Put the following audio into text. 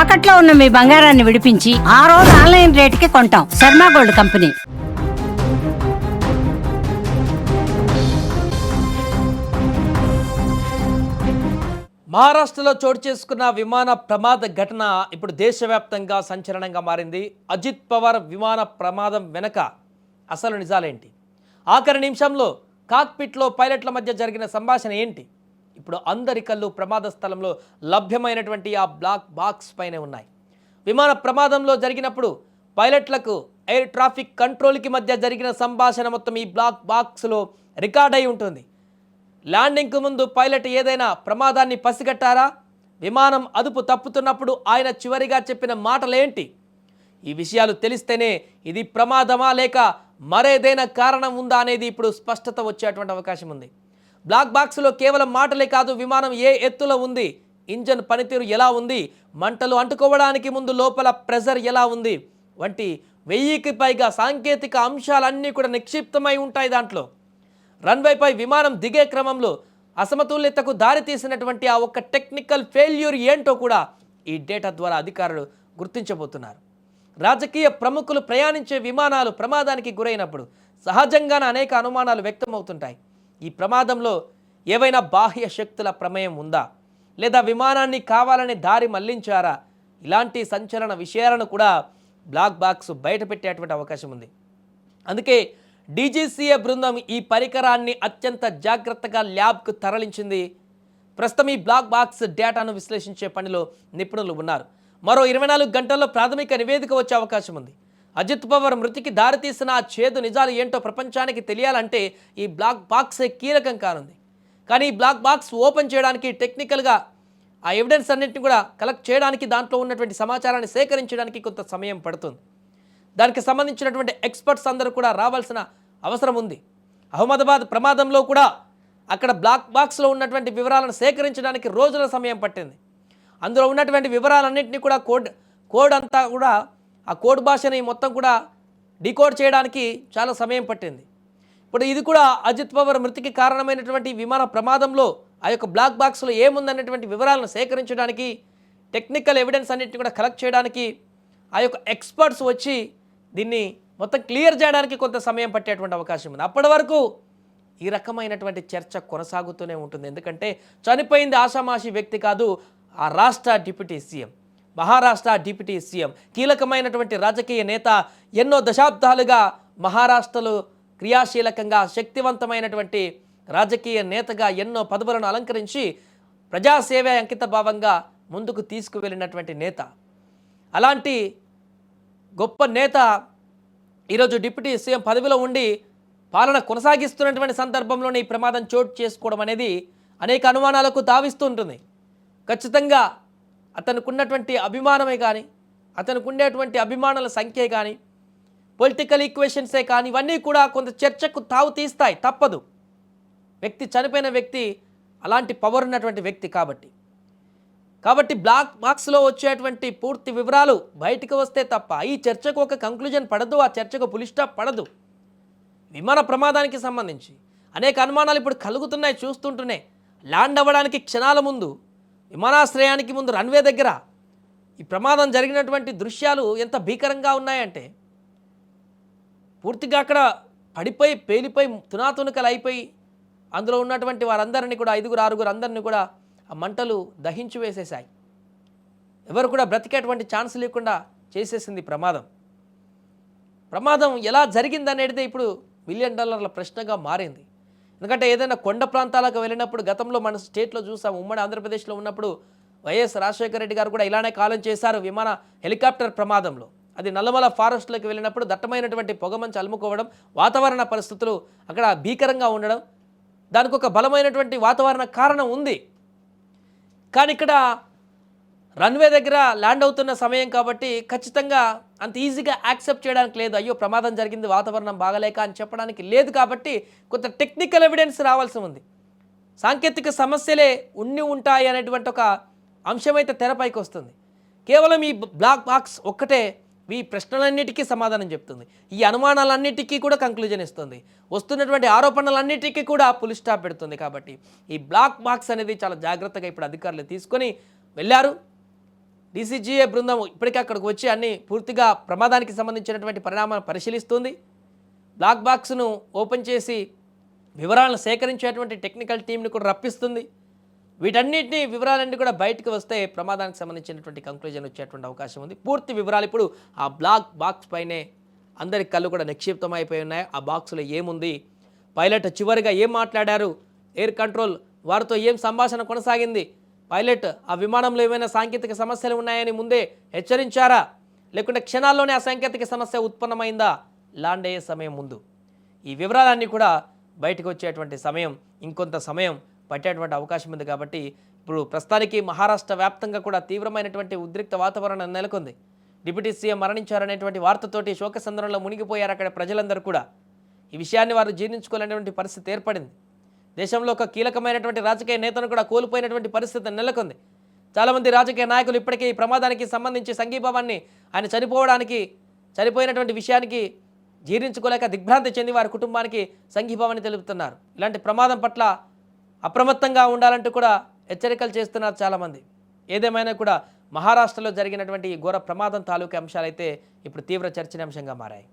తాకట్లో ఉన్న మీ బంగారాన్ని విడిపించి ఆ రోజు ఆన్లైన్ రేటుకి కొంటాం. Sharma gold company. మహారాష్ట్రలో చోటు చేసుకున్న విమాన ప్రమాద ఘటన ఇప్పుడు దేశవ్యాప్తంగా సంచలనంగా మారింది. అజిత్ పవార్ విమాన ప్రమాదం వెనక అసలు నిజాలేంటి? ఆఖరి నిమిషంలో కాక్పిట్లో పైలట్ల మధ్య జరిగిన సంభాషణ ఏంటి? ఇప్పుడు అందరి కళ్ళు ప్రమాద స్థలంలో లభ్యమైనటువంటి ఆ బ్లాక్ బాక్స్ పైనే ఉన్నాయి. విమాన ప్రమాదంలో జరిగినప్పుడు పైలట్లకు ఎయిర్ ట్రాఫిక్ కంట్రోల్కి మధ్య జరిగిన సంభాషణ మొత్తం ఈ బ్లాక్ బాక్స్లో రికార్డ్ అయి ఉంటుంది. ల్యాండింగ్కు ముందు పైలట్ ఏదైనా ప్రమాదాన్ని పసిగట్టారా? విమానం అదుపు తప్పుతున్నప్పుడు ఆయన చివరిగా చెప్పిన మాటలేంటి? ఈ విషయాలు తెలిస్తేనే ఇది ప్రమాదమా లేక మరేదైనా కారణం ఉందా అనేది ఇప్పుడు స్పష్టత వచ్చేటువంటి అవకాశం ఉంది. బ్లాక్ బాక్స్లో కేవలం మాటలే కాదు విమానం ఏ ఎత్తులో ఉంది? ఇంజన్ పనితీరు ఎలా ఉంది? మంటలు అంటుకోవడానికి ముందు లోపల ప్రెజర్ ఎలా ఉంది? వంటి వెయ్యికి పైగా సాంకేతిక అంశాలన్నీ కూడా నిక్షిప్తమై ఉంటాయి దాంట్లో. రన్వేపై విమానం దిగే క్రమంలో అసమతుల్యతకు దారితీసినటువంటి ఆ ఒక్క టెక్నికల్ ఫెయిల్యూర్ ఏంటో కూడా ఈ డేటా ద్వారా అధికారులు గుర్తించబోతున్నారు. రాజకీయ ప్రముఖులు ప్రయాణించే విమానాలు ప్రమాదానికి గురైనప్పుడు సహజంగానే అనేక అనుమానాలు వ్యక్తమవుతుంటాయి. ఈ ప్రమాదంలో ఏవైనా బాహ్య శక్తుల ప్రమేయం ఉందా? లేదా విమానాన్ని కావాలని దారి మళ్ళించారా? ఇలాంటి సంచలన విషయాలను కూడా బ్లాక్ బాక్స్ బయటపెట్టేటువంటి అవకాశం ఉంది. అందుకే డీజీసీఏ బృందం ఈ పరికరాన్ని అత్యంత జాగ్రత్తగా ల్యాబ్కు తరలించింది. ప్రస్తుతం ఈ బ్లాక్ బాక్స్ డేటాను విశ్లేషించే పనిలో నిపుణులు ఉన్నారు. మరో ఇరవై నాలుగు గంటల్లో ప్రాథమిక నివేదిక వచ్చే అవకాశం ఉంది. అజిత్ పవర్ మృతికి దారితీసిన ఆ చేదు నిజాలు ఏంటో ప్రపంచానికి తెలియాలంటే ఈ బ్లాక్ బాక్సే కీలకం కానుంది. కానీ ఈ బ్లాక్ బాక్స్ ఓపెన్ చేయడానికి టెక్నికల్గా ఆ ఎవిడెన్స్ అన్నింటిని కూడా కలెక్ట్ చేయడానికి దాంట్లో ఉన్నటువంటి సమాచారాన్ని సేకరించడానికి కొంత సమయం పడుతుంది. దానికి సంబంధించినటువంటి ఎక్స్పర్ట్స్ అందరూ కూడా రావాల్సిన అవసరం ఉంది. అహ్మదాబాద్ ప్రమాదంలో కూడా అక్కడ బ్లాక్ బాక్స్లో ఉన్నటువంటి వివరాలను సేకరించడానికి రోజుల సమయం పట్టింది. అందులో ఉన్నటువంటి వివరాలన్నింటినీ కూడా కోడ్ కోడ్ అంతా కూడా ఆ కోడ్ భాషని మొత్తం కూడా డికోడ్ చేయడానికి చాలా సమయం పట్టింది. ఇప్పుడు ఇది కూడా అజిత్ పవర్ మృతికి కారణమైనటువంటి విమాన ప్రమాదంలో ఆ యొక్క బ్లాక్ బాక్స్లో ఏముందనేటువంటి వివరాలను సేకరించడానికి టెక్నికల్ ఎవిడెన్స్ అన్నింటిని కూడా కలెక్ట్ చేయడానికి ఆ యొక్క ఎక్స్పర్ట్స్ వచ్చి దీన్ని మొత్తం క్లియర్ చేయడానికి కొంత సమయం పట్టేటువంటి అవకాశం ఉంది. అప్పటి వరకు ఈ రకమైనటువంటి చర్చ కొనసాగుతూనే ఉంటుంది. ఎందుకంటే చనిపోయింది ఆషామాషి వ్యక్తి కాదు ఆ రాష్ట్ర deputy CM. Maharashtra deputy CM. కీలకమైనటువంటి రాజకీయ నేత ఎన్నో దశాబ్దాలుగా మహారాష్ట్రలో క్రియాశీలకంగా శక్తివంతమైనటువంటి రాజకీయ నేతగా ఎన్నో పదవులను అలంకరించి ప్రజాసేవ అంకిత భావంగా ముందుకు తీసుకువెళ్ళినటువంటి నేత. అలాంటి గొప్ప నేత ఈరోజు డిప్యూటీ సీఎం పదవిలో ఉండి పాలన కొనసాగిస్తున్నటువంటి సందర్భంలోనే ఈ ప్రమాదం చోటు చేసుకోవడం అనేది అనేక అనుమానాలకు తావిస్తూ ఉంటుంది. ఖచ్చితంగా అతనికి ఉన్నటువంటి అభిమానమే కానీ అతనికి ఉండేటువంటి అభిమానుల సంఖ్యే కానీ పొలిటికల్ ఈక్వేషన్సే కానీ ఇవన్నీ కూడా కొంత చర్చకు తావు తీస్తాయి. తప్పదు. వ్యక్తి చనిపోయిన వ్యక్తి అలాంటి పవర్ ఉన్నటువంటి వ్యక్తి కాబట్టి. కాబట్టి బ్లాక్ బాక్స్లో వచ్చేటువంటి పూర్తి వివరాలు బయటకు వస్తే తప్ప ఈ చర్చకు ఒక కంక్లూజన్ పడదు ఆ చర్చకు పులిస్టాప్ పడదు. విమాన ప్రమాదానికి సంబంధించి. అనేక అనుమానాలు ఇప్పుడు కలుగుతున్నాయి చూస్తుంటూనే. ల్యాండ్ అవ్వడానికి క్షణాల ముందు విమానాశ్రయానికి ముందు రన్వే దగ్గర ఈ ప్రమాదం జరిగినటువంటి దృశ్యాలు ఎంత భీకరంగా ఉన్నాయంటే పూర్తిగా అక్కడ పడిపోయి పేలిపోయి తునాతునకలు అయిపోయి అందులో ఉన్నటువంటి వారందరినీ కూడా ఐదుగురు ఆరుగురు అందరినీ కూడా ఆ మంటలు దహించి వేసేశాయి. ఎవరు కూడా బ్రతికేటువంటి ఛాన్స్ లేకుండా చేసేసింది ప్రమాదం. ప్రమాదం ఎలా జరిగిందనేది ఇప్పుడు మిలియన్ డాలర్ల ప్రశ్నగా మారింది. ఎందుకంటే ఏదైనా కొండ ప్రాంతాలకు వెళ్ళినప్పుడు గతంలో మన స్టేట్లో చూసాం ఉమ్మడి ఆంధ్రప్రదేశ్లో ఉన్నప్పుడు వైఎస్ రాజశేఖర రెడ్డి గారు కూడా ఇలానే కాలం చేశారు విమాన హెలికాప్టర్ ప్రమాదంలో. అది నల్లమల ఫారెస్ట్లోకి వెళ్ళినప్పుడు దట్టమైనటువంటి పొగమంచు అలుముకోవడం వాతావరణ పరిస్థితులు అక్కడ భీకరంగా ఉండడం దానికి ఒక బలమైనటువంటి వాతావరణ కారణం ఉంది. కానీ ఇక్కడ రన్వే దగ్గర ల్యాండ్ అవుతున్న సమయం కాబట్టి ఖచ్చితంగా అంత ఈజీగా యాక్సెప్ట్ చేయడానికి లేదు. అయ్యో ప్రమాదం జరిగింది వాతావరణం బాగలేక అని చెప్పడానికి లేదు కాబట్టి కొంత టెక్నికల్ ఎవిడెన్స్ రావాల్సి ఉంది. సాంకేతిక సమస్యలే ఉన్ని ఉంటాయి అనేటువంటి ఒక అంశమైతే తెరపైకి వస్తుంది. కేవలం ఈ బ్లాక్ బాక్స్ ఒక్కటే ఈ ప్రశ్నలన్నిటికీ సమాధానం చెప్తుంది. ఈ అనుమానాలన్నిటికీ కూడా కంక్లూజన్ ఇస్తుంది. వస్తున్నటువంటి ఆరోపణలన్నిటికీ కూడా పులి స్టాప్ పెడుతుంది కాబట్టి ఈ బ్లాక్ బాక్స్ అనేది చాలా జాగ్రత్తగా ఇప్పుడు అధికారులు తీసుకొని వెళ్ళారు. డీసీజీఏ బృందం ఇప్పటికే అక్కడికి వచ్చి అన్ని పూర్తిగా ప్రమాదానికి సంబంధించినటువంటి పరిణామాలను పరిశీలిస్తుంది. బ్లాక్ బాక్స్ను ఓపెన్ చేసి వివరాలను సేకరించేటువంటి టెక్నికల్ టీంని కూడా రప్పిస్తుంది. వీటన్నిటిని వివరాలన్నీ కూడా బయటకు వస్తే ప్రమాదానికి సంబంధించినటువంటి కంక్లూజన్ వచ్చేటువంటి అవకాశం ఉంది. పూర్తి వివరాలు ఇప్పుడు ఆ బ్లాక్ బాక్స్ పైనే అందరి కళ్ళు కూడా నిక్షిప్తం అయిపోయి ఉన్నాయి. ఆ బాక్స్లో ఏముంది? పైలట్ చివరిగా ఏం మాట్లాడారు? ఎయిర్ కంట్రోల్ వారితో ఏం సంభాషణ కొనసాగింది? పైలట్ ఆ విమానంలో ఏమైనా సాంకేతిక సమస్యలు ఉన్నాయని ముందే హెచ్చరించారా? లేకుంటే క్షణాల్లోనే ఆ సాంకేతిక సమస్య ఉత్పన్నమైందా? ల్యాండ్ అయ్యే సమయం ముందు. ఈ వివరాలన్నీ కూడా బయటకు వచ్చేటువంటి సమయం ఇంకొంత సమయం పట్టేటువంటి అవకాశం ఉంది కాబట్టి ఇప్పుడు ప్రస్తుతానికి మహారాష్ట్ర వ్యాప్తంగా కూడా తీవ్రమైనటువంటి ఉద్రిక్త వాతావరణం నెలకొంది. డిప్యూటీ సీఎం మరణించారనేటువంటి వార్తతోటి శోకసంద్రంలో మునిగిపోయారు అక్కడ ప్రజలందరూ కూడా. ఈ విషయాన్ని వారు జీర్ణించుకోలేనటువంటి పరిస్థితి ఏర్పడింది. దేశంలో ఒక కీలకమైనటువంటి రాజకీయ నేతను కూడా కోల్పోయినటువంటి పరిస్థితి నెలకొంది. చాలామంది రాజకీయ నాయకులు ఇప్పటికీ ఈ ప్రమాదానికి సంబంధించి సంఘీభావాన్ని ఆయన చనిపోవడానికి చనిపోయినటువంటి విషయానికి జీర్ణించుకోలేక దిగ్భ్రాంతి చెంది వారి కుటుంబానికి సంఘీభావాన్ని తెలుపుతున్నారు. ఇలాంటి ప్రమాదం పట్ల అప్రమత్తంగా ఉండాలంటూ కూడా హెచ్చరికలు చేస్తున్నారు చాలామంది. ఏదేమైనా కూడా మహారాష్ట్రలో జరిగినటువంటి ఈ ఘోర ప్రమాదం తాలూకా అంశాలైతే ఇప్పుడు తీవ్ర చర్చనీయాంశంగా మారాయి.